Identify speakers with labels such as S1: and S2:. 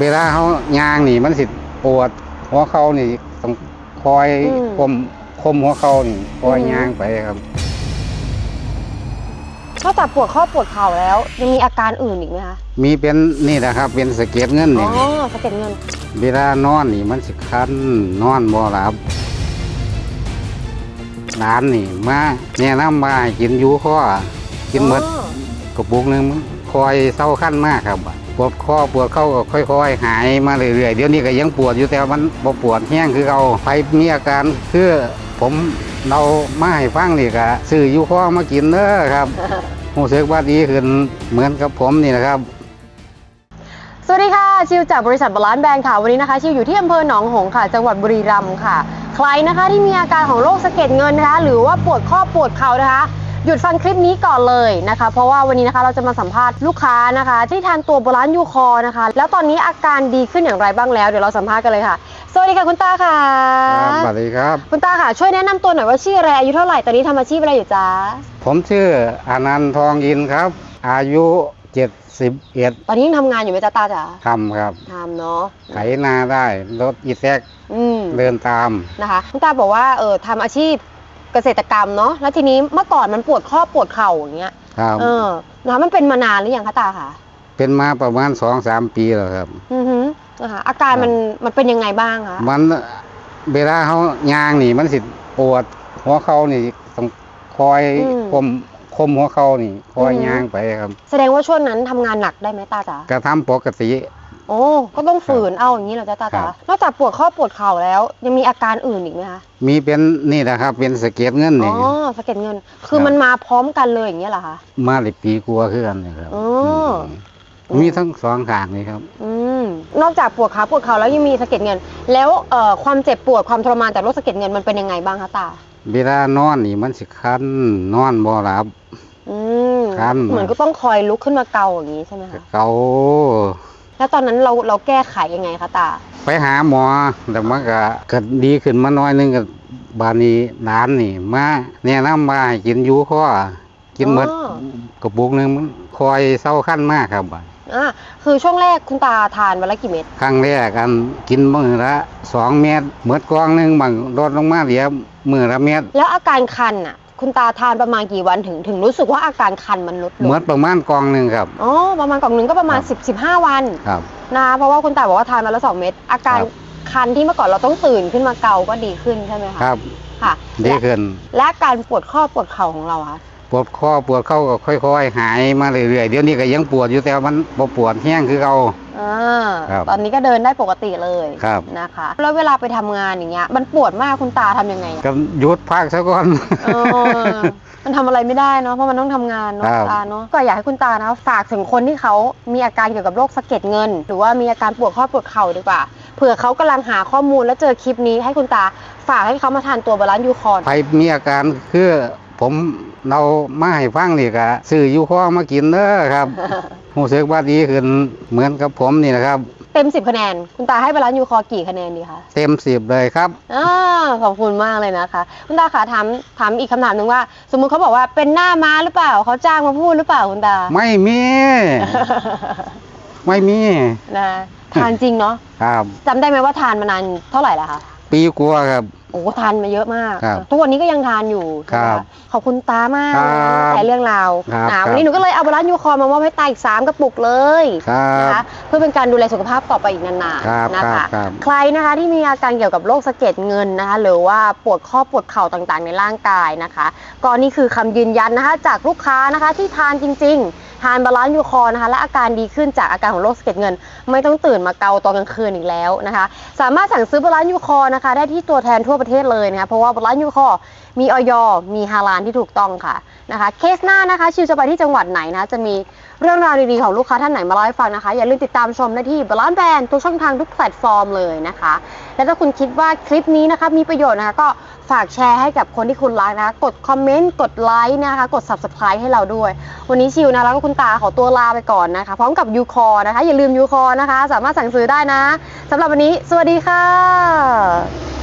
S1: เวลาเขายางนี่มันสิปวดหัวเข่านี่ต้องคอย
S2: อืม
S1: คมคมหัวเข่านี่คอย
S2: อืม
S1: ยางไปครับ
S2: นอกจากปวดข้อปวดเข่าแล้ว ยังมีอาการอื่นอีกไหมคะ
S1: มีเป็นนี่นะครับ เป็นสะเก็ดเงิน
S2: อ๋อ
S1: นี่
S2: สะเก็ดเงิน
S1: เวลานอนนี่มันสิคันนอนบ่หลับร้านนี่มาแนะนำมาให้กินอยูข้อกินหมด
S2: อ๋อก
S1: ระปุกหนึงมันคอยเศร้าขั้นมากครับ ปวดข้อปวดเข้าก็ค่อย ๆ หายมาเรื่อยๆเดี๋ยวนี้ก็ยังปวดอยู่แต่มันบ่ปวดแห้งคือเอาไปมีอาการคือผมเรามาให้ฟังนี่ก็ซื้ออยูข้อมากินเด้อครับรู้สึกว่าดีขึ้นเหมือนกับผมนี่นะครับ
S2: สวัสดีค่ะ ชิวจากบริษัทบาลานซ์แบรนด์ค่ะ วันนี้นะคะ ชิวอยู่ที่อำเภอหนองหงส์ค่ะ จังหวัดบุรีรัมย์ค่ะ ใครนะคะที่มีอาการของโรคสะเก็ดเงินนะคะ หรือว่าปวดข้อปวดเข่านะคะ หยุดฟังคลิปนี้ก่อนเลยนะคะ เพราะว่าวันนี้นะคะเราจะมาสัมภาษณ์ลูกค้านะคะ ที่ทานตัวบาลานซ์ยูคอร์นะคะ แล้วตอนนี้อาการดีขึ้นอย่างไรบ้างแล้ว เดี๋ยวเราสัมภาษณ์กันเลยค่ะ สวัสดีค่ะคุณตาค่ะ
S1: ครับสวัสดีครับ
S2: คุณตาค่ะช่วยแนะนำตัวหน่อยว่าชื่ออะไรอายุเท่าไหร่ตอนนี้ทำอาชีพอะไรอยู่จ๊ะ
S1: ผมชื่ออานันต์ทองอินครับ อายุ 71
S2: ตอนนี้ยังทำงานอยู่ไหมจ๊ะตาจ๋า
S1: ทำครับ
S2: ทำเนาะ
S1: ไถนาได้ รถอีแท็ก
S2: อืม
S1: เดินตาม
S2: นะคะ คุณตาบอกว่าเออทำอาชีพ เกษตรกรรมเนาะแล้วทีนี้เมื่อก่อนมันปวดข้อปวดเข่าอย่างเงี้ย
S1: ครับ
S2: เออนะคะมันเป็นมานานหรือยังคะตาคะ
S1: เป็นมาประมาณสองสามปีแล้วครับ
S2: อือฮึนะคะอาการมันมันเป็นยังไงบ้างคะ
S1: มันเวลาเขายางนี่มันสิปวดหัวเข่านี่ต้องคอยคมคมหัวเข่านี่คอยยางไปครับ
S2: แสดงว่าช่วงนั้นทำงานหนักได้ไหมตาจ๋าก
S1: ระทำปกติ
S2: โอ้ก็ต้องฝืนเอาอย่างนี้เหรอจ๊ะตาจ๋า
S1: ครับ
S2: นอกจากปวดข้อปวดเข่าแล้ว ยังมีอาการอื่นอีกไหมคะ
S1: มีเป็นนี่นะครับ เป็นสะเก็ดเงิน
S2: อ๋
S1: นี่
S2: อสะเก็ดเงิน คือ
S1: ครับ
S2: มันมาพร้อมกันเลยอย่างเงี้ยเหรอคะ
S1: มาหลายปีกลัวาคือกันนี่ครับ
S2: อ๋อ
S1: ม
S2: อื ม
S1: มีทั้งสองข้างนี่ครับ
S2: อืมนอกจากปวดขาปวดเข่าแล้วยังมีสะเก็ดเงิน แล้วเอ่อความเจ็บปวดความทรมานจากโรคสะเก็ดเงินมันเป็นยังไงบ้างคะตา
S1: เวลานอนนี่มันสิคันนอนบ่หลับ
S2: อืม
S1: ครับ
S2: เหมือนก็ต้องคอยลุกขึ้นมาเกาอย่างนี้ใช่ไหมคะ
S1: เกา
S2: แล้วตอนนั้นเราเราแก้ไขยังไงคะตา
S1: ไปหาหมอแต่มันก็เกิดดีขึ้นมาน้อยนึงกับบานี้ร้านนี่มาแนะนำมาให้กินอยูข้อกินหมด
S2: อ๋อ
S1: กระปุกหนึงมันคอยเศร้าขั้นมากครับบัด
S2: อ่าคือช่วงแรกคุณตาทานวันละกี่เม็ด
S1: ครั้งแรกกันกินมื้อละสองเม็ดเมื่อกล่องหนึงบางลดลงมาเหลือมื้อละเม็ด
S2: แล้วอาการคันอะ คุณตาทานประมาณกี่วันถึงถึงรู้สึกว่าอาการคันมันลดลง
S1: เมื่อประมาณกล่องหนึงครับ
S2: อ๋อประมาณกล่องหนึงก็ประมาณ
S1: ครับ
S2: 10 15 วัน
S1: ครับ
S2: นะคะเพราะว่าคุณตาบอกว่าทานมาละสองเม็ดอาการ
S1: ครับ
S2: คันที่เมื่อก่อนเราต้องตื่นขึ้นมาเกาก็ดีขึ้นใช่ไหมคะ
S1: ครับ
S2: ค่ะ
S1: ดี
S2: และ
S1: ขึ้น
S2: และอาการปวดข้อปวดเข่าของเราอะคะ
S1: ป วดข้อปวดเข้าก็ค่อยๆ หายมาเรื่อยๆเดี๋ยวนี้ก็ยังปวดอยู่แต่มันบ่ปวดแห้งคือเก่า
S2: อ่า
S1: ครับ
S2: ตอนนี้ก็เดินได้ปกติเลย
S1: ครับ
S2: นะคะ แล้วเวลาไปทำงานอย่างเงี้ย มันปวดมากคุณตาทำยังไงอะ
S1: ก็หยุดพักซะก่อน
S2: เออมันทำอะไรไม่ได้เนาะเพราะมันต้องทำงานเนาะ
S1: ครับ
S2: ตาเนาะก็อยากให้คุณตานะฝากถึงคนที่เขามีอาการเกี่ยวกับโรคสะเก็ดเงิน หรือว่ามีอาการปวดข้อปวดเข่าดีกว่าเผื่อเขากำลังหาข้อมูลแล้วเจอคลิปนี้ให้คุณตาฝากให้เขามาทานตัวบาลานซ์ยูคอน
S1: ใครมีอาการคือ ผมเรามาให้ฟังนี่ก็ซื้ออยูข้อมากินเด้อครับรู้สึกว่าดีขึ้นเหมือนกับผมนี่นะครับ
S2: เต็มสิบคะแนน คุณตาให้บาลานซ์ยูคอกี่คะแนนดีคะ
S1: เต็มสิบเลยครับ
S2: อ่าขอบคุณมากเลยนะคะ คุณตาคะถามถามอีกคำถามหนึ่งว่า สมมุติเขาบอกว่าเป็นหน้าม้าหรือเปล่าเขาจ้างมาพูดหรือเปล่าคุณตา
S1: ไม่มี ไม่มี
S2: นะทานจริงเนาะ
S1: ครับ
S2: จำได้ไหมว่าทานมานานเท่าไหร่แล้วคะ
S1: ปีกลัวาครับ
S2: โอ้โหทานมาเยอะมาก
S1: ครับ
S2: ทุกวันนี้ก็ยังทานอยู่ใช่ไหม
S1: ครั
S2: คะ
S1: บ
S2: ขอบคุณตามาก
S1: ครับ
S2: นะแต่เรื่องราว
S1: ครับ
S2: อ่า
S1: ครับ
S2: วันนี้หนูก็เลยเอาบาลานซ์ยูคอร์มามอบให้ตาอีก 3 กระปุกเลย
S1: ครับ
S2: นะคะเพื่อเป็นการดูแลสุขภาพต่อไปอีกนาน
S1: ครับ
S2: ๆนะ
S1: ครั
S2: คะ
S1: บครับ
S2: ใครนะคะที่มีอาการเกี่ยวกับโรคสะเก็ดเงินนะคะหรือว่าปวดข้อปวดเข่าต่างๆ ในร่างกายนะคะ ก็นี่คือคำยืนยันนะคะจากลูกค้านะคะที่ทานจริง ๆ ทานบาลานซ์ยูคอนะคะ และอาการดีขึ้นจากอาการของโรคสะเก็ดเงิน ไม่ต้องตื่นมาเกาตอนกลางคืนอีกแล้วนะคะ สามารถสั่งซื้อบาลานซ์ยูคอนะคะ ได้ที่ตัวแทนทั่วประเทศเลยนะคะ เพราะว่าบาลานซ์ยูคอมีออยมีฮาลานที่ถูกต้องค่ะนะคะ เคสหน้านะคะชิวจะไปที่จังหวัดไหนนะจะมีเรื่องราวดีๆของลูกค้าท่านไหนมาเล่าให้ฟังนะคะ อย่าลืมติดตามชมได้ที่บาลานซ์แบรนด์ทุกช่องทางทุกแพลตฟอร์มเลยนะคะ และถ้าคุณคิดว่าคลิปนี้นะคะมีประโยชน์นะคะก็ ฝากแชร์ให้กับคนที่คุณรักนะคะ กดคอมเมนต์ กดไลค์นะคะ กด subscribe ให้เราด้วย วันนี้ชิวนะแล้วก็คุณตาขอตัวลาไปก่อนนะคะ พร้อมกับยูคอนะคะ อย่าลืมยูคอนะคะ สามารถสั่งซื้อได้นะสำหรับวันนี้ สวัสดีค่ะ